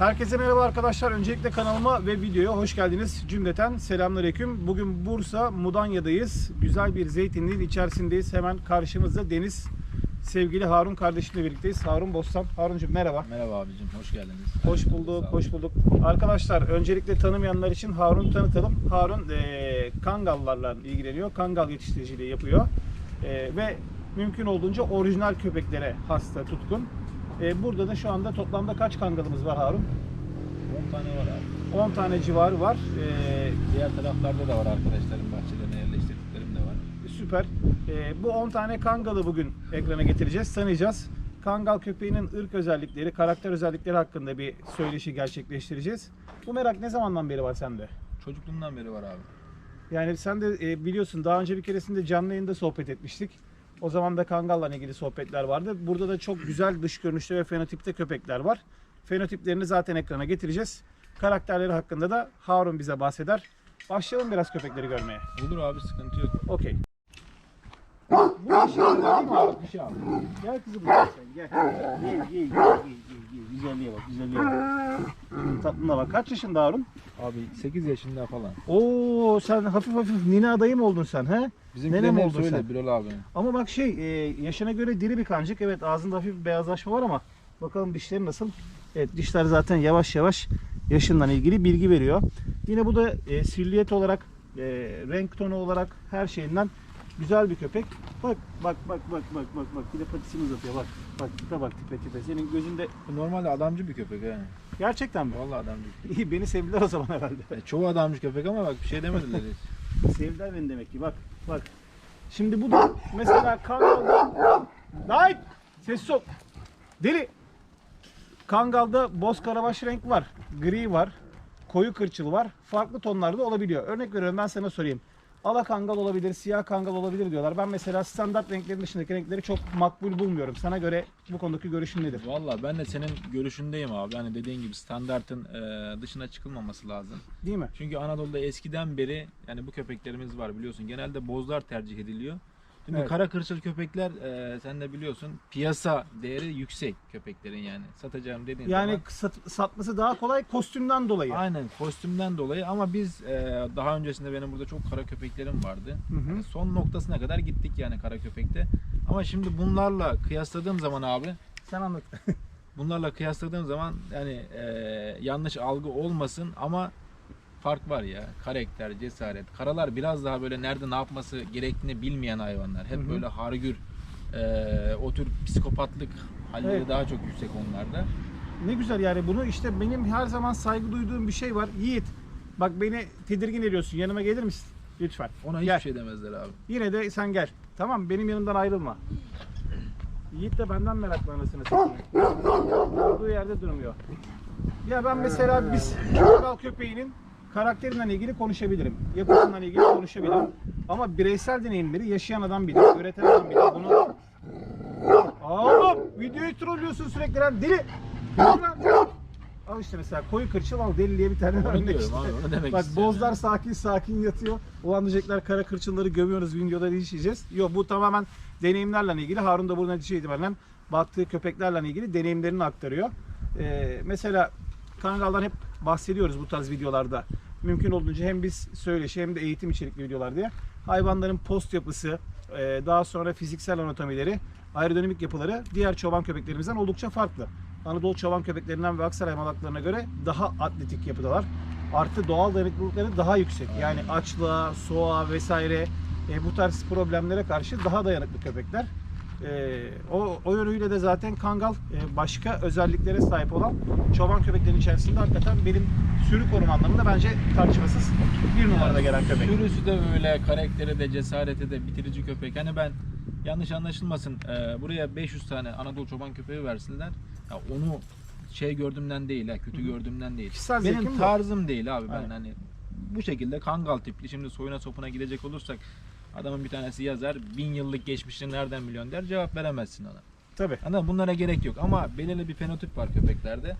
Herkese merhaba arkadaşlar. Öncelikle kanalıma ve videoya hoş geldiniz. Cümleten selamünaleyküm. Bugün Bursa Mudanya'dayız. Güzel bir zeytinliğin içerisindeyiz. Hemen karşımızda Deniz sevgili Harun kardeşimle birlikteyiz. Harun Bostan. Haruncuğum merhaba. Merhaba abicim, hoş geldiniz. Hoş bulduk, hoş bulduk. Arkadaşlar öncelikle tanımayanlar için Harun'u tanıtalım. Harun eee Kangallarla ilgileniyor. Kangal yetiştiriciliği yapıyor. Eee, ve mümkün olduğunca orijinal köpeklere hasta, tutkun. Eee, burada da şu anda toplamda kaç kangalımız var Harun? 10 tane var abi. 10 tane civarı var. Eee, Diğer taraflarda da var arkadaşlarım bahçelerine yerleştirdiklerim de var. süper. Eee, bu 10 tane kangalı bugün ekrana getireceğiz, tanıyacağız. Kangal köpeğinin ırk özellikleri, karakter özellikleri hakkında bir söyleşi gerçekleştireceğiz. Bu merak ne zamandan beri var sende? Çocukluğumdan beri var abi. Yani sen de e, biliyorsun daha önce bir keresinde canlı yayında sohbet etmiştik. O zaman da Kangal'la ilgili sohbetler vardı. Burada da çok güzel dış görünüşte ve fenotipte köpekler var. Fenotiplerini zaten ekrana getireceğiz. Karakterleri hakkında da Harun bize bahseder. Başlayalım biraz köpekleri görmeye. Olur abi sıkıntı yok. Okey. Bu değil mi abi? Bir şey abi. Gel kızım buraya sen gel. Gel gel gel gel gel. gel. Güzelliğe bak güzelliğe bak. Tatlına bak. Kaç yaşında Harun? Abi 8 yaşında falan. Oo sen hafif hafif nine adayı mı oldun sen he? Nenem hep oldun söyle sen. Birol abi. Ama bak şey e, yaşına göre diri bir kancık. Evet ağzında hafif bir beyazlaşma var ama bakalım dişleri nasıl? Evet dişler zaten yavaş yavaş yaşından ilgili bilgi veriyor. Yine bu da e, silüet olarak, e, renk tonu olarak her şeyinden güzel bir köpek. Bak bak bak bak bak bak bak bir de patisini uzatıyor bak. Bak tipe bak tipe tipe. Senin gözünde Bu normalde adamcı bir köpek he. gerçekten mi? Vallahi adamcı. İyi beni sevdiler o zaman herhalde. E, çoğu adamcı köpek ama bak bir şey demediler hiç. Sevdiler beni demek ki bak bak. Şimdi bu da mesela Kangal'da Light! Ses ol. Deli! Kangal'da boz karabaş renk var. Gri var. Koyu kırçıl var. Farklı tonlarda olabiliyor. Örnek veriyorum ben sana sorayım. Ala kangal olabilir, siyah kangal olabilir diyorlar. Ben mesela standart renklerin dışındaki renkleri çok makbul bulmuyorum. Sana göre bu konudaki görüşün nedir? Vallahi ben de senin görüşündeyim abi. Hani dediğin gibi standartın e, dışına çıkılmaması lazım. Değil mi? Çünkü Anadolu'da eskiden beri yani bu köpeklerimiz var biliyorsun. Genelde bozlar tercih ediliyor. Şimdi Evet. kara kırçıl köpekler e, sen de biliyorsun piyasa değeri yüksek köpeklerin yani. Satacağım dediğin Yani zaman. sat- satması daha kolay kostümden dolayı. Aynen kostümden dolayı ama biz e, daha öncesinde benim burada çok kara köpeklerim vardı. Hı hı. Yani son noktasına kadar gittik yani kara köpekte. Ama şimdi bunlarla kıyasladığım zaman abi Sen anlat. bunlarla kıyasladığım zaman yani e, yanlış algı olmasın ama fark var ya. Karakter, cesaret. Karalar biraz daha böyle nerede ne yapması gerektiğini bilmeyen hayvanlar. Hep Hı hı. böyle hargür, e, o tür psikopatlık halleri Evet. daha çok yüksek onlarda. Ne güzel yani bunu işte benim her zaman saygı duyduğum bir şey var. Yiğit bak beni tedirgin ediyorsun. Yanıma gelir misin? Lütfen. Ona hiçbir Gel. şey demezler abi. Yine de sen gel. Tamam benim yanımdan ayrılma. Yiğit de benden meraklı anasını satayım. Durduğu yerde durmuyor. Ya ben mesela biz Kangal köpeğinin karakterinden ilgili konuşabilirim. Yapısından ilgili konuşabilirim. Ama bireysel deneyimleri yaşayan adam bilir, üreten adam bilir. Bunu Oğlum videoyu trollüyorsun sürekli lan deli. Al işte mesela koyu kırçıl al deli diye bir tane örnek işte. abi, onu demek Bak istiyorum bozlar sakin sakin yatıyor. O an diyecekler kara kırçılları gömüyoruz videoda işleyeceğiz. Yok bu tamamen deneyimlerle ilgili. Harun da burada netice itibaren baktığı köpeklerle ilgili deneyimlerini aktarıyor. Ee, mesela Kangal'dan hep bahsediyoruz bu tarz videolarda. Mümkün olduğunca hem biz söyleşi hem de eğitim içerikli videolar diye. Hayvanların post yapısı, e, daha sonra fiziksel anatomileri, aerodinamik yapıları diğer çoban köpeklerimizden oldukça farklı. Anadolu çoban köpeklerinden ve Aksaray malaklarına göre daha atletik yapıdalar. Artı doğal dayanıklılıkları daha yüksek. Yani açlığa, soğuğa vesaire e, bu tarz problemlere karşı daha dayanıklı köpekler. E, o, o yönüyle de zaten Kangal e, başka özelliklere sahip olan çoban köpeklerin içerisinde hakikaten benim sürü koruma anlamında bence tartışmasız bir numarada gelen köpek. Sürüsü de öyle, karakteri de, cesareti de, bitirici köpek. Hani ben yanlış anlaşılmasın, e, buraya 500 tane Anadolu çoban köpeği versinler. Ya onu şey gördüğümden değil, ha, kötü Hı gördüğümden değil. Kişisel Benim bu. tarzım değil abi ben Aynen. hani bu şekilde kangal tipli. Şimdi soyuna sopuna gidecek olursak adamın bir tanesi yazar bin yıllık geçmişini nereden milyon der cevap veremezsin ona. Tabii. Anladın mı? Bunlara gerek yok ama belirli bir fenotip var köpeklerde.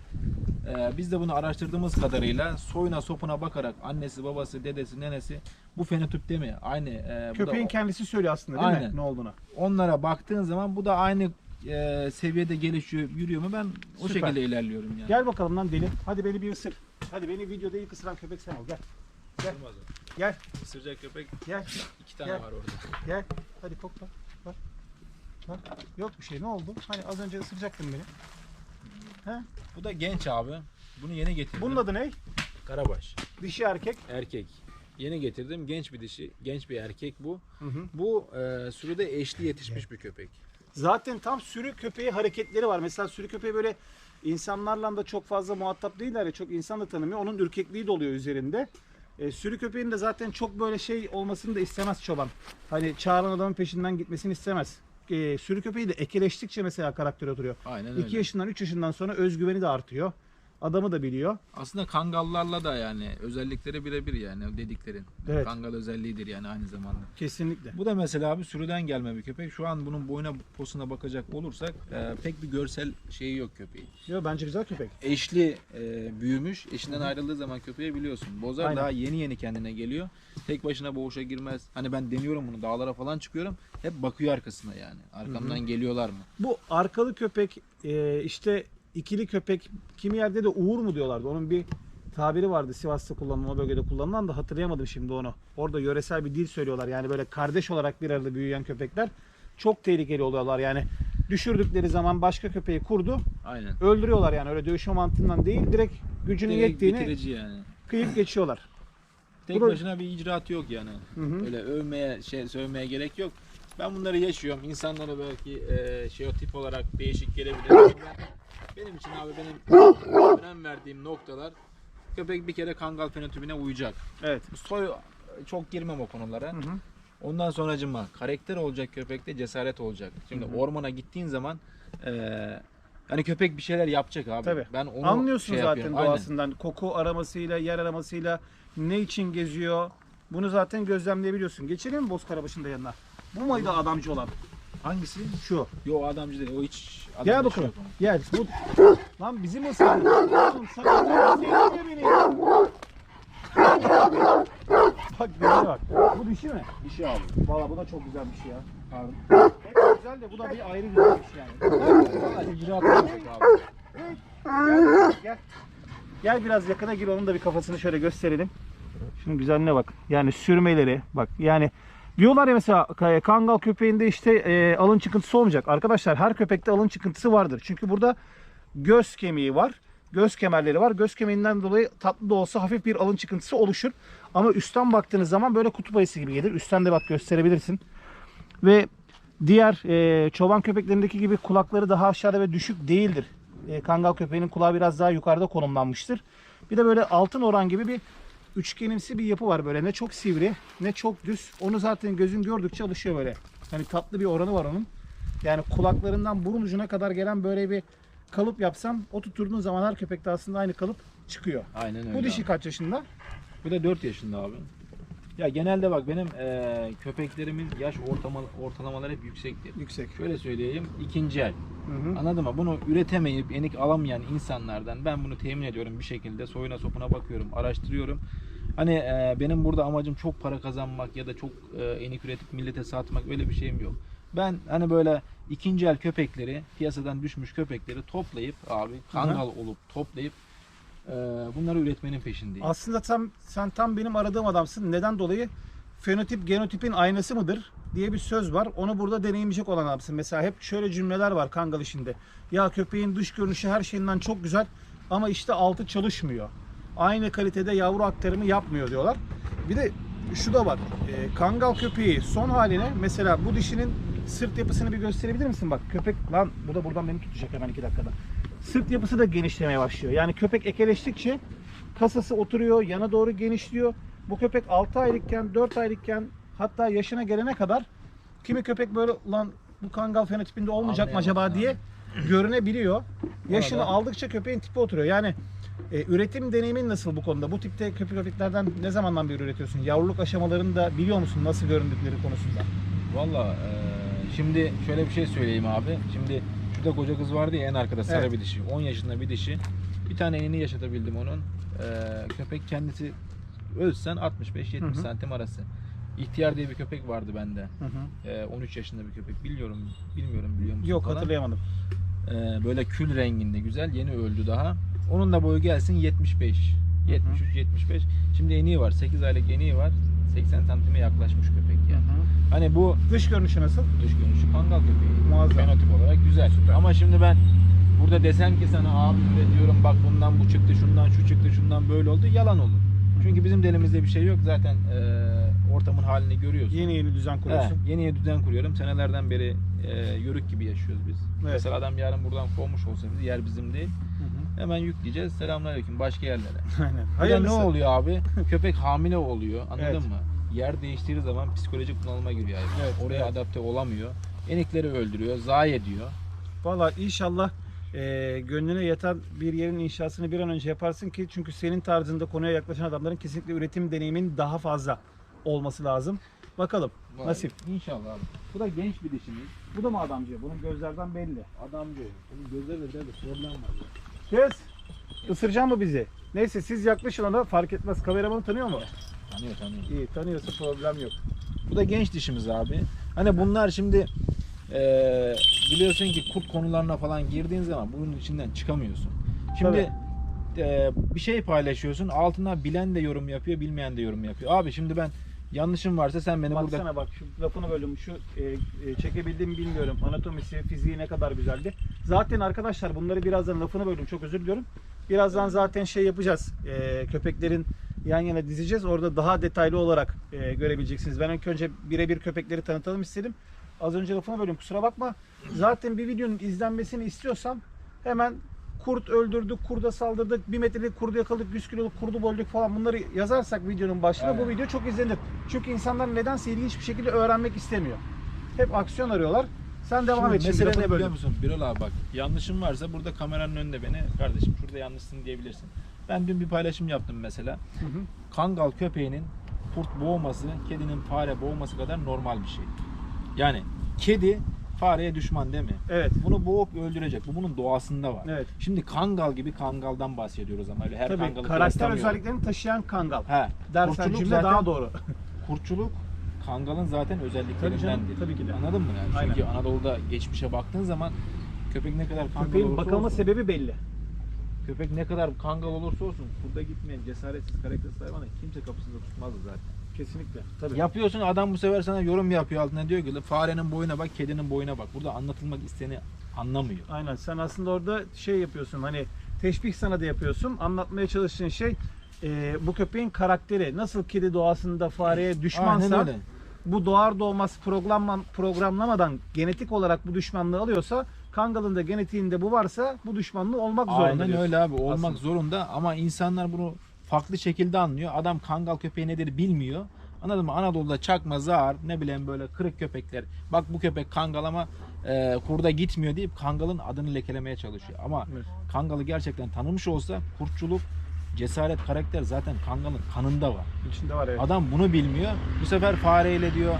Ee, biz de bunu araştırdığımız kadarıyla soyuna sopuna bakarak annesi, babası, dedesi, nenesi bu fenotip değil mi? Aynı. e, bu da Köpeğin o- kendisi söylüyor aslında değil mi Aynen. ne olduğunu. onlara baktığın zaman bu da aynı e, seviyede gelişiyor, yürüyor mu ben o Süper. şekilde ilerliyorum yani. Gel bakalım lan deli. Hadi beni bir ısır. Hadi beni videoda ilk ısıran köpek sen ol. Gel. Gel. Olmaz. Gel. Isıracak köpek Gel. iki tane Gel. var orada. Gel. Hadi kokla. Bak. Bak. Yok bir şey. Ne oldu? Hani az önce ısıracaktın beni. He? Bu da genç abi. Bunu yeni getirdim. Bunun adı ne? Karabaş. Dişi erkek. Erkek. Yeni getirdim. Genç bir dişi, genç bir erkek bu. Hı hı. Bu e, sürüde eşli yetişmiş bir köpek. Zaten tam sürü köpeği hareketleri var. Mesela sürü köpeği böyle insanlarla da çok fazla muhatap değiller ya çok insan da tanımıyor. Onun ürkekliği de oluyor üzerinde. E, sürü köpeğin de zaten çok böyle şey olmasını da istemez çoban. Hani çağıran adamın peşinden gitmesini istemez. E, sürü köpeği de ekeleştikçe mesela karakteri oturuyor. Aynen öyle. 2 yaşından 3 yaşından sonra özgüveni de artıyor. Adamı da biliyor. Aslında kangallarla da yani özellikleri birebir yani dediklerin. Evet. Kangal özelliğidir yani aynı zamanda. Kesinlikle. Bu da mesela abi sürüden gelme bir köpek. Şu an bunun boyuna posuna bakacak olursak e, pek bir görsel şeyi yok köpeğin. Yo, bence güzel köpek. Eşli e, büyümüş. Eşinden ayrıldığı zaman köpeği biliyorsun. Bozar Aynen. daha yeni yeni kendine geliyor. Tek başına boğuşa girmez. Hani ben deniyorum bunu dağlara falan çıkıyorum. Hep bakıyor arkasına yani. Arkamdan geliyorlar mı? Bu arkalı köpek e, işte ikili köpek kimi yerde de uğur mu diyorlardı. Onun bir tabiri vardı Sivas'ta kullanılan o bölgede kullanılan da hatırlayamadım şimdi onu. Orada yöresel bir dil söylüyorlar. Yani böyle kardeş olarak bir arada büyüyen köpekler çok tehlikeli oluyorlar. Yani düşürdükleri zaman başka köpeği kurdu Aynen. öldürüyorlar yani öyle dövüşme mantığından değil direkt gücünün Direkt yettiğini bitirici yani. kıyıp geçiyorlar. Tek Bu da- başına bir icraatı yok yani. Hı hı. Öyle övmeye, şey sövmeye gerek yok. Ben bunları yaşıyorum. İnsanlara belki e, şey o tip olarak değişik gelebilir. ama ben- benim için abi benim önem verdiğim noktalar köpek bir kere kangal fenotipine uyacak. Evet. Soy çok girmem o konulara. Hı hı. Ondan sonracıma karakter olacak köpekte cesaret olacak. Şimdi Hı hı. ormana gittiğin zaman e, hani köpek bir şeyler yapacak abi. Tabii. Ben onu Anlıyorsun şey zaten yapıyorum. Aynen. doğasından. Koku aramasıyla, yer aramasıyla ne için geziyor. Bunu zaten gözlemleyebiliyorsun. Geçelim mi Bozkarabaş'ın da yanına? Bu muydu adamcı olan? Hangisi? Şu. Yo adamcı değil. O hiç adam Gel işi bakalım. Gel. Bu... Lan bizim ısırdın. Oğlum öldürmeseydin beni. Bak dişe bak. Bu dişi mi? Dişi abi. Valla bu da çok güzel bir şey ya. Harun. Hep güzel de bu da bir ayrı güzel bir şey yani. İcraat olacak abi. Gel, gel. Gel biraz yakına gir onun da bir kafasını şöyle gösterelim. Şunun güzelliğine bak. Yani sürmeleri bak. Yani diyorlar ya mesela ka- kangal köpeğinde işte e, alın çıkıntısı olmayacak. Arkadaşlar her köpekte alın çıkıntısı vardır. Çünkü burada göz kemiği var. Göz kemerleri var. Göz kemiğinden dolayı tatlı da olsa hafif bir alın çıkıntısı oluşur. Ama üstten baktığınız zaman böyle kutup ayısı gibi gelir. Üstten de bak gösterebilirsin. Ve diğer e, çoban köpeklerindeki gibi kulakları daha aşağıda ve düşük değildir. E, kangal köpeğinin kulağı biraz daha yukarıda konumlanmıştır. Bir de böyle altın oran gibi bir üçgenimsi bir yapı var böyle. Ne çok sivri ne çok düz. Onu zaten gözün gördükçe alışıyor böyle. Hani tatlı bir oranı var onun. Yani kulaklarından burun ucuna kadar gelen böyle bir kalıp yapsam o tutturduğun zaman her köpekte aslında aynı kalıp çıkıyor. Aynen öyle. Bu dişi abi. kaç yaşında? Bu da 4 yaşında abi. Ya genelde bak benim eee, köpeklerimin yaş ortama, ortalamaları hep yüksektir. Yüksek. Şöyle söyleyeyim, ikinci el. Hı hı. Anladın mı? Bunu üretemeyip enik alamayan insanlardan ben bunu temin ediyorum bir şekilde. Soyuna sopuna bakıyorum, araştırıyorum. Hani eee, benim burada amacım çok para kazanmak ya da çok eee, enik üretip millete satmak öyle bir şeyim yok. Ben hani böyle ikinci el köpekleri, piyasadan düşmüş köpekleri toplayıp abi kangal olup toplayıp bunları üretmenin peşindeyim. Aslında tam sen tam benim aradığım adamsın. Neden dolayı? Fenotip genotipin aynası mıdır diye bir söz var. Onu burada deneyimleyecek olan adamsın. Mesela hep şöyle cümleler var kangal işinde. Ya köpeğin dış görünüşü her şeyinden çok güzel ama işte altı çalışmıyor. Aynı kalitede yavru aktarımı yapmıyor diyorlar. Bir de şu da var. E, kangal köpeği son haline mesela bu dişinin sırt yapısını bir gösterebilir misin? Bak köpek lan bu da buradan beni tutacak hemen iki dakikada. Sırt yapısı da genişlemeye başlıyor. Yani köpek ekeleştikçe kasası oturuyor, yana doğru genişliyor. Bu köpek 6 aylıkken, 4 aylıkken hatta yaşına gelene kadar kimi köpek böyle lan bu kangal fenotipinde olmayacak mı acaba diye görünebiliyor. Yaşını aldıkça köpeğin tipi oturuyor. Yani e, üretim deneyimin nasıl bu konuda? Bu tipte köpek köpeklerden ne zamandan beri üretiyorsun? Yavruluk aşamalarını da biliyor musun nasıl göründükleri konusunda? Valla eee, şimdi şöyle bir şey söyleyeyim abi. Şimdi şurada koca kız vardı ya en arkada sarı Evet. bir dişi. 10 yaşında bir dişi. Bir tane enini yaşatabildim onun. Eee, köpek kendisi ölsen 65-70 Hı hı. santim arası. İhtiyar diye bir köpek vardı bende. Hı hı. Ee, 13 yaşında bir köpek. Biliyorum, bilmiyorum biliyor musun? Yok falan. hatırlayamadım. Ee, böyle kül renginde güzel. Yeni öldü daha. Onun da boyu gelsin 75. 73 75. Şimdi eniği var. 8 aylık eniği var. 80 santime yaklaşmış köpek Hı yani. hı. Hani bu Dış görünüşü nasıl? dış görünüşü kangal köpeği. Muazzam. Fenotip olarak güzel. Ama şimdi ben burada desem ki sana abi de diyorum bak bundan bu çıktı, şundan şu çıktı, şundan böyle oldu. Yalan olur. Çünkü bizim de elimizde bir şey yok. Zaten e, ortamın halini görüyorsun. Yeni yeni düzen kuruyorsun. He, yeni yeni düzen kuruyorum. Senelerden beri e, yörük gibi yaşıyoruz biz. Evet. Mesela adam yarın buradan kovmuş olsa bizi yer bizim değil. Hemen yükleyeceğiz. Selamünaleyküm başka yerlere. Aynen. Burada ne Hayırlısı. oluyor abi? Köpek hamile oluyor. Anladın Evet. mı? Yer değiştirdiği zaman psikolojik bunalıma giriyor. Evet, Oraya evet. adapte olamıyor. Enikleri öldürüyor, zayi ediyor. Valla inşallah e, gönlüne yatan bir yerin inşasını bir an önce yaparsın ki çünkü senin tarzında konuya yaklaşan adamların kesinlikle üretim deneyimin daha fazla olması lazım. Bakalım nasip. İnşallah abi. Bu da genç bir dişimiz. Bu da mı adamcı? Bunun gözlerden belli. Adamcı. Bunun gözlerinde biraz problem var. Kes. Isıracak mı bizi? Neyse siz yaklaşın ona fark etmez. Kameramanı tanıyor mu? Tanıyor tanıyor. İyi tanıyorsa problem yok. Bu da genç dişimiz abi. Hani bunlar şimdi eee, biliyorsun ki kurt konularına falan girdiğin zaman bunun içinden çıkamıyorsun. Şimdi eee, bir şey paylaşıyorsun altına bilen de yorum yapıyor bilmeyen de yorum yapıyor. Abi şimdi ben yanlışım varsa sen beni Baksana burada bak şu lafını bölüm. Şu e, e, çekebildiğimi bilmiyorum. Anatomisi, fiziği ne kadar güzeldi. Zaten arkadaşlar bunları birazdan lafını böldüm. Çok özür diliyorum. Birazdan zaten şey yapacağız. E, köpeklerin yan yana dizeceğiz. Orada daha detaylı olarak e, görebileceksiniz. Ben ilk önce birebir köpekleri tanıtalım istedim. Az önce lafını bölüm. Kusura bakma. Zaten bir videonun izlenmesini istiyorsam hemen kurt öldürdük, kurda saldırdık, bir metrelik kurdu yakaladık, 100 kiloluk kurdu böldük falan bunları yazarsak videonun başına bu Aynen. video çok izlenir. Çünkü insanlar nedense ilginç bir şekilde öğrenmek istemiyor. Hep aksiyon arıyorlar. Sen devam Şimdi et mesele ne biliyor böldüm. musun? Birol abi bak yanlışım varsa burada kameranın önünde beni kardeşim şurada yanlışsın diyebilirsin. Ben dün bir paylaşım yaptım mesela. Hı hı. Kangal köpeğinin kurt boğması, kedinin fare boğması kadar normal bir şey. Yani kedi fareye düşman değil mi? Evet. Bunu boğup öldürecek. Bu bunun doğasında var. Evet. Şimdi kangal gibi kangaldan bahsediyoruz ama öyle her Tabii kangalı karakter kıyaslamıyorum. özelliklerini taşıyan kangal. He. Dersen kurtçuluk cümle zaten- daha doğru. Kurtçuluk kangalın zaten özelliklerindendir. tabii ki de. Anladın mı yani? Çünkü Anadolu'da geçmişe baktığın zaman köpek ne kadar kangal Köpeğin olursa bakılma olsun, sebebi belli. köpek ne kadar kangal olursa olsun burada gitmeyen cesaretsiz karaktersiz hayvanı kimse kapısında tutmazdı zaten. Kesinlikle. Tabii. Yapıyorsun adam bu sefer sana yorum yapıyor altına diyor ki farenin boyuna bak kedinin boyuna bak. Burada anlatılmak isteni anlamıyor. Aynen. Sen aslında orada şey yapıyorsun. Hani teşbih sanadı yapıyorsun. Anlatmaya çalıştığın şey e, bu köpeğin karakteri. Nasıl kedi doğasında fareye düşmansa öyle. bu doğar doğmaz programlan, programlamadan genetik olarak bu düşmanlığı alıyorsa Kangal'ın da genetiğinde bu varsa bu düşmanlığı olmak zorunda Aynen diyorsun. öyle abi olmak Aslında. zorunda ama insanlar bunu farklı şekilde anlıyor. Adam kangal köpeği nedir bilmiyor. Anladın mı? Anadolu'da çakma, zar, ne bileyim böyle kırık köpekler. Bak bu köpek kangal ama e, kurda gitmiyor deyip kangalın adını lekelemeye çalışıyor. Ama Evet. kangalı gerçekten tanımış olsa kurtçuluk, cesaret, karakter zaten kangalın kanında var. İçinde var evet. Adam bunu bilmiyor. Bu sefer fareyle diyor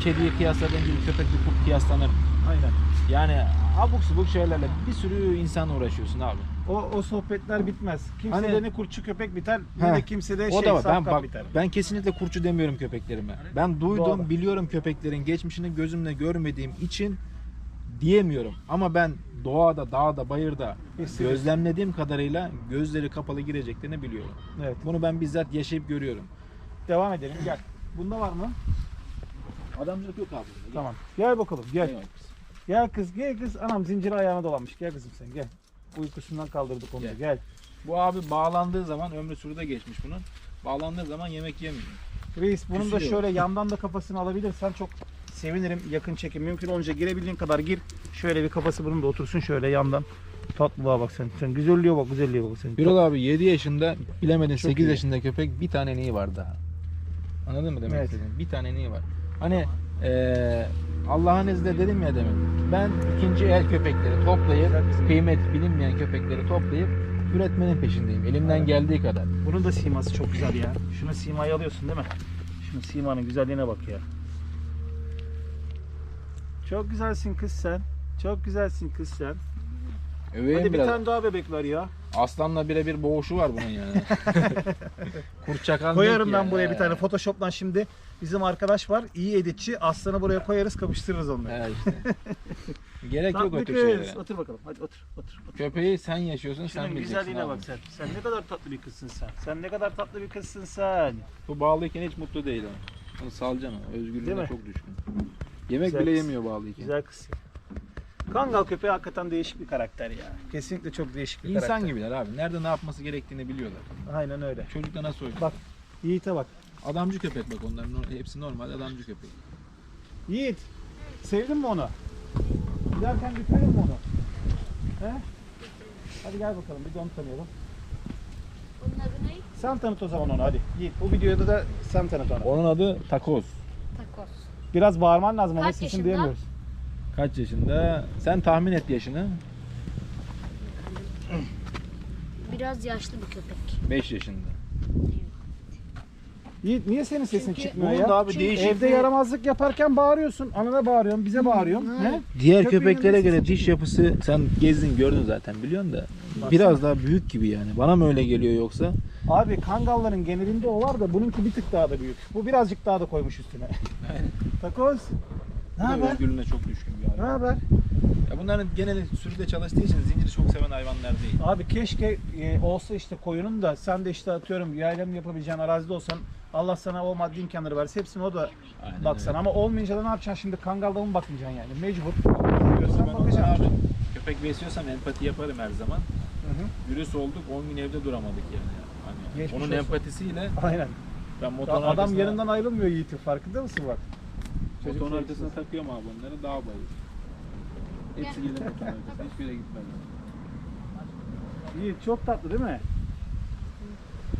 kediyi kıyasladığın gibi köpekle kurt kıyaslanır. Aynen. Yani abuk subuk şeylerle bir sürü insan uğraşıyorsun abi. O, o sohbetler bitmez. Kimsede Hani- ne kurtçu köpek biter ne de kimsede O şey da var. Ben bak biter. ben kesinlikle kurtçu demiyorum köpeklerime. Ben duydum, Doğru. biliyorum köpeklerin geçmişini gözümle görmediğim için diyemiyorum. Ama ben doğada, dağda, bayırda Hissediyorsun. gözlemlediğim kadarıyla gözleri kapalı gireceklerini biliyorum. Evet. Bunu ben bizzat yaşayıp görüyorum. Devam edelim. Gel. Bunda var mı? Adamcılık yok abi. Tamam. Gel bakalım. Gel. Gel. Gel kız. Gel kız. Anam zincir ayağına dolanmış. Gel kızım sen gel. Uykusundan kaldırdık onu. Gel. Gel. Bu abi bağlandığı zaman ömrü sürüde geçmiş bunun. Bağlandığı zaman yemek yemiyor. Reis bunun da Küsüyor. şöyle yandan da kafasını alabilirsen çok sevinirim. Yakın çekim. Mümkün olunca girebildiğin kadar gir. Şöyle bir kafası bunun da otursun şöyle yandan. Tatlılığa bak sen. Sen güzelliğe bak güzelliğe bak sen. Birol abi 7 yaşında bilemedin Çok 8 iyi. yaşında köpek bir tane neyi var daha. Anladın mı demek Evet. istediğim? Bir tane neyi var. Hani eee Allah'ın izniyle dedim ya demin. Ben ikinci el köpekleri toplayıp kıymet bilinmeyen köpekleri toplayıp üretmenin peşindeyim. Elimden Evet. geldiği kadar. Bunun da siması çok güzel ya. Şunu simayı alıyorsun değil mi? Şunun simanın güzelliğine bak ya. Çok güzelsin kız sen. Çok güzelsin kız sen. Öveyim Hadi bir biraz. tane daha bebek ver ya. Aslanla birebir boğuşu var bunun yani. Kurt çakal Koyarım ben yani. buraya bir tane Photoshop'tan şimdi bizim arkadaş var. iyi editçi. Aslanı buraya koyarız kapıştırırız onları. He işte. Gerek yok Tatlı o tür kız. şeylere. Otur bakalım. Hadi otur. Otur. otur. Köpeği sen yaşıyorsun sen Şunun bileceksin. güzelliğine abi. bak sen. Sen ne kadar tatlı bir kızsın sen. Sen ne kadar tatlı bir kızsın sen. Bu bağlıyken hiç mutlu değil o. Onu salacaksın o. Değil Özgürlüğüne mi? çok düşkün. Yemek Güzel bile kız. yemiyor bağlıyken. Güzel kız. Kangal köpeği hakikaten değişik bir karakter ya. Kesinlikle çok değişik bir İnsan karakter. gibiler abi. Nerede ne yapması gerektiğini biliyorlar. Aynen öyle. Çocukta nasıl oynuyor? Bak. Yiğit'e bak. Adamcı köpek bak onların hepsi normal adamcı köpek. Yiğit. Sevdin mi onu? Giderken götürelim mi onu? He? Hadi gel bakalım bir de onu tanıyalım. Onun adı ne? Sen tanıt o zaman onu hadi. Yiğit bu videoda da sen tanıt onu. Onun adı Takoz. Takos. Biraz bağırman lazım ama Kaç sesini yaşında? duyamıyoruz. Kaç yaşında? Sen tahmin et yaşını. Biraz yaşlı bir köpek. 5 yaşında. Yiğit niye senin sesin Çünkü- çıkmıyor ya? da abi Çünkü değişik Evde bir- yaramazlık yaparken bağırıyorsun. Anana bağırıyorsun, bize bağırıyorsun. He? Diğer Köpeğin köpeklere sesi göre çıkmıyor. diş yapısı sen gezdin gördün zaten biliyorsun da Baksana. biraz daha büyük gibi yani. Bana mı öyle geliyor yoksa? Abi kangalların genelinde o var da bununki bir tık daha da büyük. Bu birazcık daha da koymuş üstüne. Takoz. Ne haber? Özgürlüğüne çok düşkün bir Ne haber? Ya bunların geneli sürüde çalıştığı için zinciri çok seven hayvanlar değil. Abi keşke e, olsa işte koyunun da sen de işte atıyorum yaylanı yapabileceğin arazide olsan Allah sana o maddi imkanları verse hepsini o da Aynen baksan öyle. ama olmayınca da ne yapacaksın şimdi kangalda mı bakmayacaksın yani mecbur. Ben bakacaksın. abi köpek besliyorsam empati yaparım her zaman. Hı hı. Virüs olduk 10 gün evde duramadık yani. Hani Geçmiş onun olsun. empatisiyle Aynen. ben motorun Adam arkasına, yanından ayrılmıyor Yiğit'in farkında mısın bak? Motorun arkasına takıyorum abi onları daha bayır. Hepsi gelir arkasına hiçbir yere gitmez. Yiğit çok tatlı değil mi?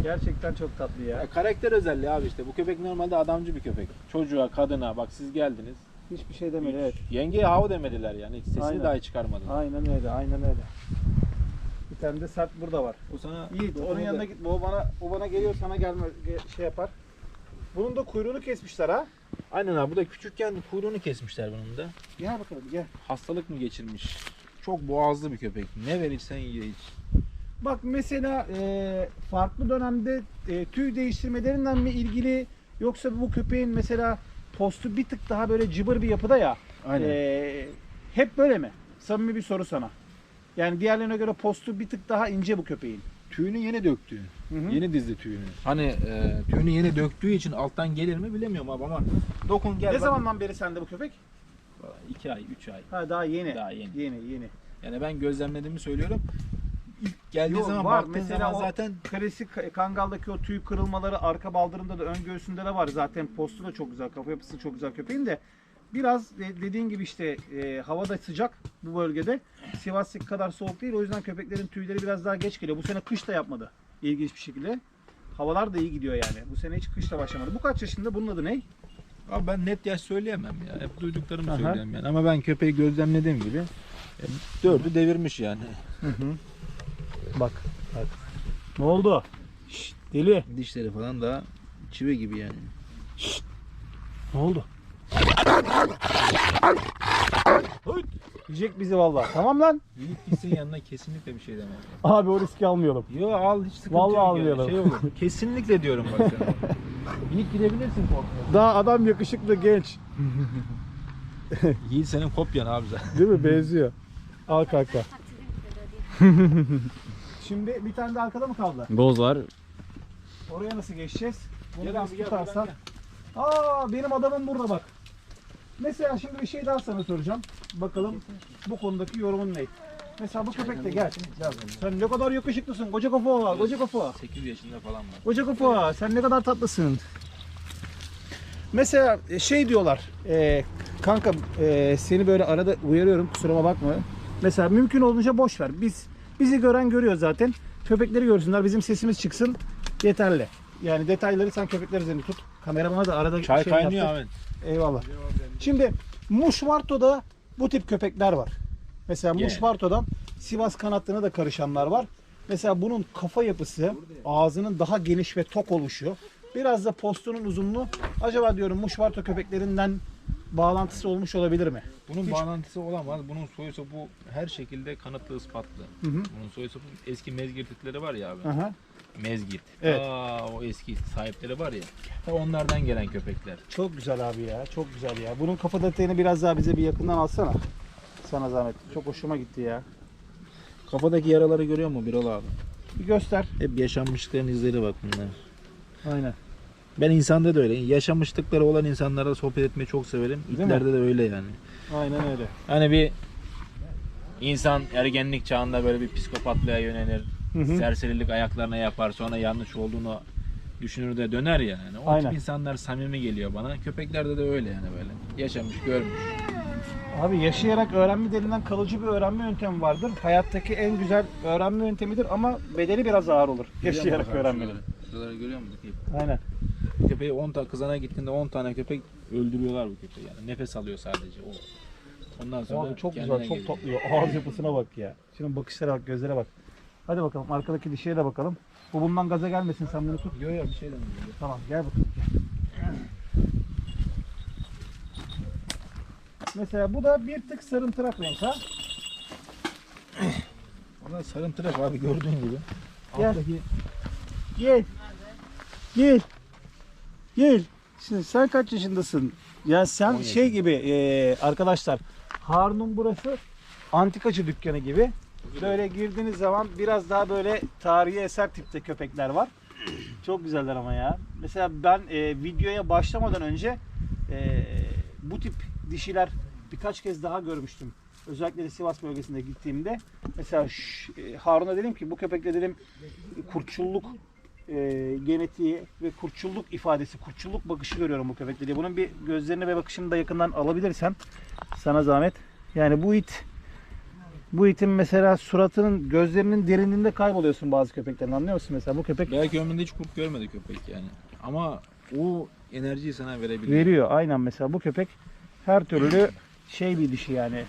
Gerçekten çok tatlı ya. Ya karakter özelliği abi işte bu köpek normalde adamcı bir köpek. Çocuğa, kadına bak siz geldiniz. Hiçbir şey demedi evet. Yengeye hav demediler yani. Hiç sesini Aynen. dahi çıkarmadılar. Aynen öyle, aynen öyle. Bir tane de sert burada var. O sana Yiğit onun yanına git. O bana o bana geliyor sana gelme ge- şey yapar. Bunun da kuyruğunu kesmişler ha. Aynen abi bu da küçükken kuyruğunu kesmişler bunun da. Gel bakalım gel. Hastalık mı geçirmiş? Çok boğazlı bir köpek. Ne verirsen ye iç. Bak mesela e, farklı dönemde e, tüy değiştirmelerinden mi ilgili yoksa bu köpeğin mesela postu bir tık daha böyle cıbır bir yapıda ya. e, hep böyle mi? Samimi bir soru sana. Yani diğerlerine göre postu bir tık daha ince bu köpeğin. Tüyünü yeni döktü. Hı hı. Yeni dizdi tüyünü. Hani e, tüyünü yeni döktüğü için alttan gelir mi bilemiyorum abi ama dokun gel. ne bak. zamandan beri sende bu köpek? Vallahi İki ay, üç ay. Ha daha yeni. Daha yeni. Yeni yeni. Yani ben gözlemlediğimi söylüyorum. İlk geldiği Yok, zaman var. baktığın Mesela zaman zaten Klasik kangaldaki o tüy kırılmaları arka baldırında da ön göğsünde de var. Zaten postu da çok güzel, kafa yapısı çok güzel köpeğin de. Biraz dediğin gibi işte e, hava da sıcak bu bölgede. Sivas'taki kadar soğuk değil. O yüzden köpeklerin tüyleri biraz daha geç geliyor. Bu sene kış da yapmadı. İlginç bir şekilde. Havalar da iyi gidiyor yani. Bu sene hiç kışla başlamadı. Bu kaç yaşında? Bunun adı ne? Abi ben net yaş söyleyemem ya. Hep duyduklarımı Aha. söyleyeyim yani. Ama ben köpeği gözlemlediğim gibi e, dördü devirmiş yani. Bak. Bak. Ne oldu? Şşt, deli. Dişleri falan da çivi gibi yani. Ne oldu? Yiyecek bizi vallahi. Tamam lan. Yiğit gitsin yanına kesinlikle bir şey demem. Abi o riski almayalım. Yo al hiç sıkıntı Vallahi yok yani. almayalım. Şey olur. kesinlikle diyorum bak sana. Yiğit gidebilirsin korkma. Daha adam yakışıklı genç. Yiğit senin kopyan abi zaten. Değil mi? Benziyor. Al kanka. Şimdi bir tane de arkada mı kaldı? Boz var. Oraya nasıl geçeceğiz? Bunu Gel abi, gel, tutarsan. buradan Aa benim adamım burada bak. Mesela şimdi bir şey daha sana soracağım. Bakalım bu konudaki yorumun ne? Mesela bu köpek de gel. Sen ne kadar yakışıklısın koca kafa, koca kafa. 8 yaşında falan var. Koca kafa sen ne kadar tatlısın. Mesela e, şey diyorlar. E, kanka e, seni böyle arada uyarıyorum kusuruma bakma. Mesela mümkün olduğunca boş ver. Biz bizi gören görüyor zaten. Köpekleri görsünler bizim sesimiz çıksın yeterli. Yani detayları sen köpekler üzerinde tut. Kameramana da arada Çay şey kaynıyor yaptır. abi. Eyvallah. Şimdi Muşvarto'da bu tip köpekler var. Mesela Yeah. Muşvarto'dan Sivas kanatlığına da karışanlar var. Mesela bunun kafa yapısı, ağzının daha geniş ve tok oluşu. Biraz da postunun uzunluğu. Acaba diyorum Muşvarto köpeklerinden bağlantısı olmuş olabilir mi? Bunun Hiç- bağlantısı olamaz. Bunun soyu sopu her şekilde kanıtlı ispatlı. Hı hı. Bunun soyu sopu eski mezgirtlikleri var ya abi. Aha. Mezgit. Evet. Aa, o eski sahipleri var ya. onlardan gelen köpekler. Çok güzel abi ya. Çok güzel ya. Bunun kafa detayını biraz daha bize bir yakından alsana. Sana zahmet. Çok hoşuma gitti ya. Kafadaki yaraları görüyor musun Birol abi? Bir göster. Hep yaşanmışlıkların izleri bak bunlar. Aynen. Ben insanda da öyle. Yaşamışlıkları olan insanlarla sohbet etmeyi çok severim. Değil mi? İtlerde de öyle yani. Aynen öyle. Hani bir insan ergenlik çağında böyle bir psikopatlığa yönelir. Hı hı. Serserilik ayaklarına yapar. Sonra yanlış olduğunu düşünür de döner ya. Yani. O Aynen. tip insanlar samimi geliyor bana. Köpeklerde de öyle yani böyle. Yaşamış, görmüş. Abi yaşayarak öğrenme denilen kalıcı bir öğrenme yöntemi vardır. Hayattaki en güzel öğrenme yöntemidir ama bedeli biraz ağır olur. Yaşayarak öğrenmenin. Şuraları görüyor musun? Aynen. Köpeği 10 tane kızana gittiğinde 10 tane köpek öldürüyorlar bu köpeği yani. Nefes alıyor sadece o. Ondan sonra Abi çok kendine güzel, çok geliyor. tatlı. Ağız yapısına bak ya. Şunun bakışlara bak, gözlere bak. Hadi bakalım arkadaki dişiye de bakalım. Bu bundan gaza gelmesin sen bunu tut. Yok yok bir şey demiyor. Tamam gel bakalım. Gel. Mesela bu da bir tık sarımtırak renk ha. Valla sarımtırak abi gördüğün gibi. Gel. Alttaki Gel. Gel. Gel. Şimdi sen kaç yaşındasın? Ya sen 17. şey gibi e, arkadaşlar Harun'un burası antikacı dükkanı gibi. Böyle girdiğiniz zaman biraz daha böyle tarihi eser tipte köpekler var. Çok güzeller ama ya. Mesela ben e, videoya başlamadan önce e, bu tip dişiler birkaç kez daha görmüştüm. Özellikle de Sivas bölgesinde gittiğimde. Mesela ş- e, Harun'a dedim ki bu köpekte dedim kurtçulluk e, genetiği ve kurtçulluk ifadesi, kurtçulluk bakışı görüyorum bu köpekte diye. Bunun bir gözlerini ve bakışını da yakından alabilirsen sana zahmet. Yani bu it bu itin mesela suratının gözlerinin derinliğinde kayboluyorsun bazı köpeklerin anlıyor musun mesela bu köpek belki ömründe hiç kurt görmedi köpek yani. Ama o enerjiyi sana verebiliyor. veriyor aynen mesela bu köpek her türlü şey bir dişi yani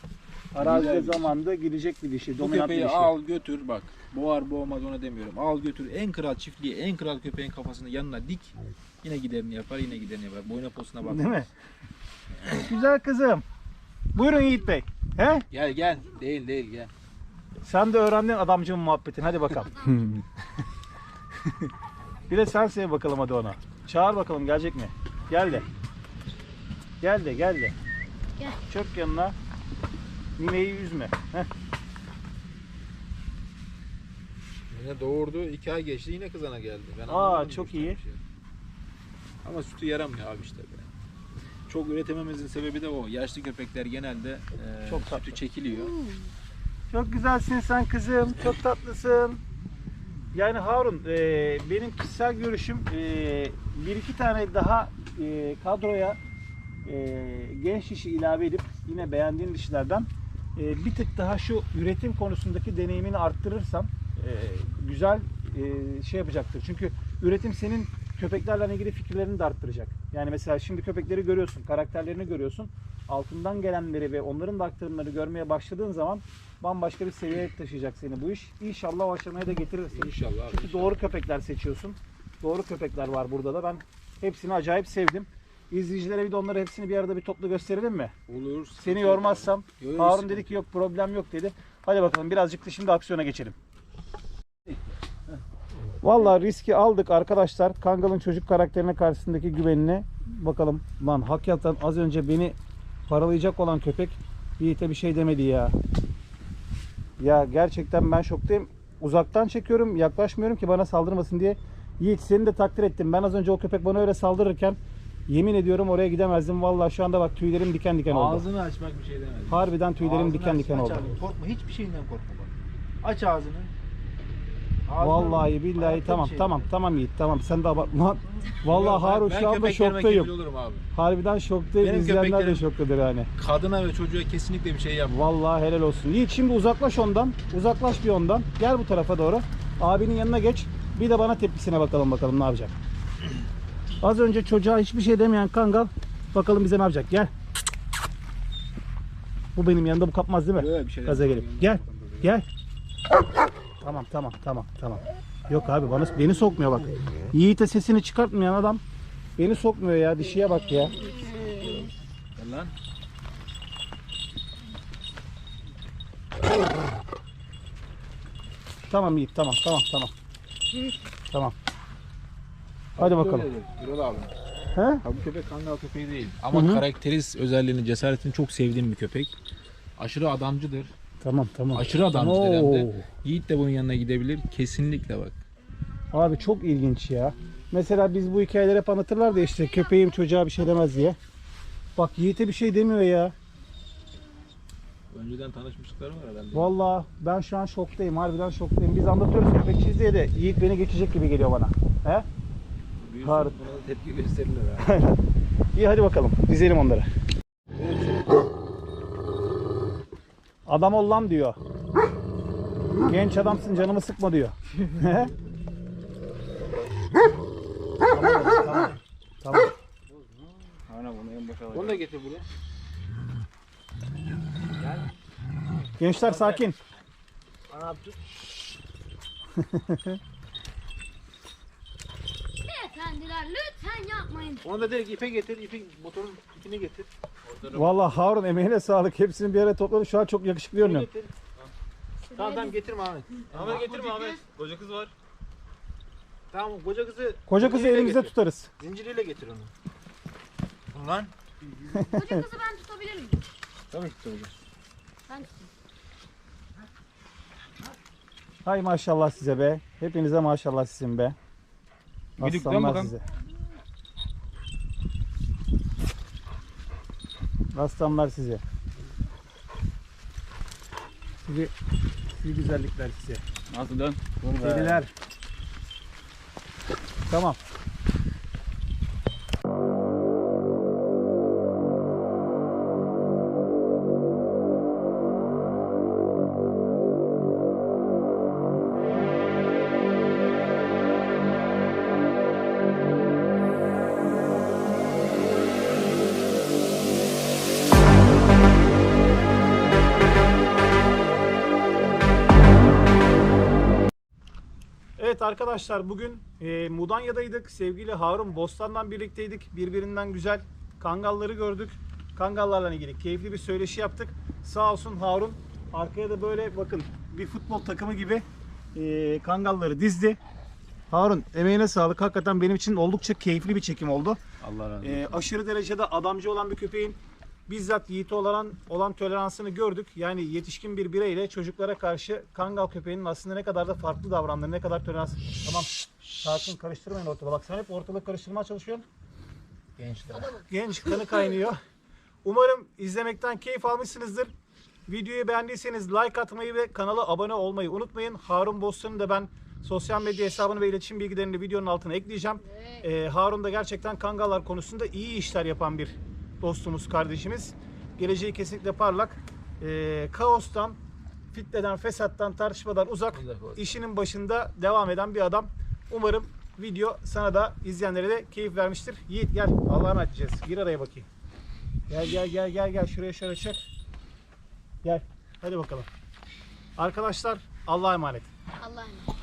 arazide Güzel zamanda gidecek bir dişi Bu dominant bir köpeği dişi. al götür bak. Boğar boğmaz ona demiyorum. Al götür en kral çiftliği en kral köpeğin kafasını yanına dik. Yine giderini yapar yine giderini yapar. Boyuna posuna bak. Değil mi? Güzel kızım. Buyurun Yiğit Bey. He? Gel gel. Değil değil gel. Sen de öğrendin adamcının muhabbetini. Hadi bakalım. bir de sen sev bakalım hadi ona. Çağır bakalım gelecek mi? Gel de. Gel de gel de. Gel. Çök yanına. Nineyi üzme. Heh. Yine doğurdu. iki ay geçti yine kızana geldi. Ben Aa, anlamadım çok iyi. bir şey. Ama sütü yaramıyor abi işte be. Çok üretememizin sebebi de o. Yaşlı köpekler genelde e, Çok tatlı. sütü çekiliyor. Çok güzelsin sen kızım. Çok tatlısın. Yani Harun e, benim kişisel görüşüm e, bir iki tane daha e, kadroya e, genç dişi ilave edip yine beğendiğim dişilerden e, bir tık daha şu üretim konusundaki deneyimini arttırırsam e, güzel e, şey yapacaktır. Çünkü üretim senin köpeklerle ilgili fikirlerini de arttıracak. Yani mesela şimdi köpekleri görüyorsun, karakterlerini görüyorsun. Altından gelenleri ve onların da aktarımları görmeye başladığın zaman bambaşka bir seviyeye taşıyacak seni bu iş. İnşallah o aşamaya da getirirsin. İnşallah abi. Çünkü doğru köpekler seçiyorsun. Doğru köpekler var burada da. Ben hepsini acayip sevdim. İzleyicilere bir de onları hepsini bir arada bir toplu gösterelim mi? Olur. Seni yormazsam. Yok, Harun dedi ki yok problem yok dedi. Hadi bakalım birazcık da şimdi aksiyona geçelim. Vallahi riski aldık arkadaşlar. Kangal'ın çocuk karakterine karşısındaki güvenine bakalım. Lan hakikaten az önce beni paralayacak olan köpek Yiğit'e bir şey demedi ya. Ya gerçekten ben şoktayım. Uzaktan çekiyorum, yaklaşmıyorum ki bana saldırmasın diye. Yiğit seni de takdir ettim. Ben az önce o köpek bana öyle saldırırken yemin ediyorum oraya gidemezdim. Vallahi şu anda bak tüylerim diken diken oldu. Ağzını açmak bir şey demedi. Harbiden tüylerim Ağzını diken aç, diken aç oldu. Korkma hiçbir şeyinden korkma bak. Aç ağzını. Vallahi billahi tamam şey tamam tamam Yiğit tamam sen de abartma. Vallahi Harun şu anda şoktayım. Harbiden şoktayım. Benim İzleyenler de şoktadır yani. Kadına ve çocuğa kesinlikle bir şey yapma. Vallahi helal olsun. Yiğit şimdi uzaklaş ondan. Uzaklaş bir ondan. Gel bu tarafa doğru. Abinin yanına geç. Bir de bana tepkisine bakalım bakalım ne yapacak. Az önce çocuğa hiçbir şey demeyen Kangal bakalım bize ne yapacak. Gel. Bu benim yanında bu kapmaz değil mi? Böyle bir şey Gaza gelip. Gel. Gel. Tamam tamam tamam tamam. Yok abi bana beni sokmuyor bak. Yiğit'e sesini çıkartmayan adam beni sokmuyor ya dişiye bak ya. Gel lan. Tamam Yiğit tamam tamam tamam. Tamam. Hadi bakalım. Bilal abi. He? Abi bu köpek kangal köpeği değil. Ama Hı -hı. karakteriz özelliğini, cesaretini çok sevdiğim bir köpek. Aşırı adamcıdır. Tamam tamam. Aşırı de. Oo. Yiğit de bunun yanına gidebilir. Kesinlikle bak. Abi çok ilginç ya. Mesela biz bu hikayeleri hep anlatırlar da işte köpeğim çocuğa bir şey demez diye. Bak Yiğit'e bir şey demiyor ya. Önceden tanışmışlıkları var herhalde. Vallahi ben şu an şoktayım. Harbiden şoktayım. Biz anlatıyoruz köpekçiyiz diye de Yiğit beni geçecek gibi geliyor bana. He? Büyüsün, buna da tepki gösterirler abi. İyi hadi bakalım. Dizelim onları. Adam ol lan diyor. Genç adamsın canımı sıkma diyor. tamam, tamam. Tamam. Aynen bunu en başa Onu da getir buraya. Gençler sakin. Efendiler lütfen yapmayın. Onu da direkt ipe getir. İpin, motorun ipini getir. Vallahi Harun emeğine sağlık. Hepsini bir yere topladı. Şu an çok yakışıklı görünüyor. getir. Tamam tamam getirme Ahmet. Ahmet getirme Ahmet. Koca kız var. Tamam koca kızı Koca kızı zinciriyle elimizde getir. tutarız. Zinciriyle getir onu. Lan. Koca kızı ben tutabilir miyim? Tabii ki tutacağız. Ben tutayım. Hay maşallah size be. Hepinize maşallah sizin be. Güdük, dön Aslanlar bakalım. size. Aslanlar size. Sizi, sizi güzellikler size. Nasıl dön? Deliler. Tamam. Arkadaşlar bugün e, Mudanya'daydık. Sevgili Harun Bostan'dan birlikteydik. Birbirinden güzel kangalları gördük. Kangallarla ilgili keyifli bir söyleşi yaptık. Sağ olsun Harun arkaya da böyle bakın bir futbol takımı gibi e, kangalları dizdi. Harun emeğine sağlık. Hakikaten benim için oldukça keyifli bir çekim oldu. Allah razı olsun. E, aşırı derecede adamcı olan bir köpeğin bizzat Yiğit'e olan, olan toleransını gördük. Yani yetişkin bir bireyle çocuklara karşı Kangal köpeğinin aslında ne kadar da farklı davrandığını, ne kadar tolerans... Tamam, sakin karıştırmayın ortalığı. Bak sen hep ortalığı karıştırmaya çalışıyorsun. Gençler. Genç kanı kaynıyor. Umarım izlemekten keyif almışsınızdır. Videoyu beğendiyseniz like atmayı ve kanala abone olmayı unutmayın. Harun Bostan'ın da ben sosyal medya hesabını ve iletişim bilgilerini de videonun altına ekleyeceğim. Ee, Harun da gerçekten kangallar konusunda iyi işler yapan bir dostumuz, kardeşimiz. Geleceği kesinlikle parlak. Ee, kaostan, fitneden, fesattan, tartışmadan uzak, işinin başında devam eden bir adam. Umarım video sana da izleyenlere de keyif vermiştir. Yiğit gel Allah'a emanet edeceğiz. Gir araya bakayım. Gel gel gel gel gel şuraya şöyle çek. Gel. Hadi bakalım. Arkadaşlar Allah'a emanet. Allah'a emanet.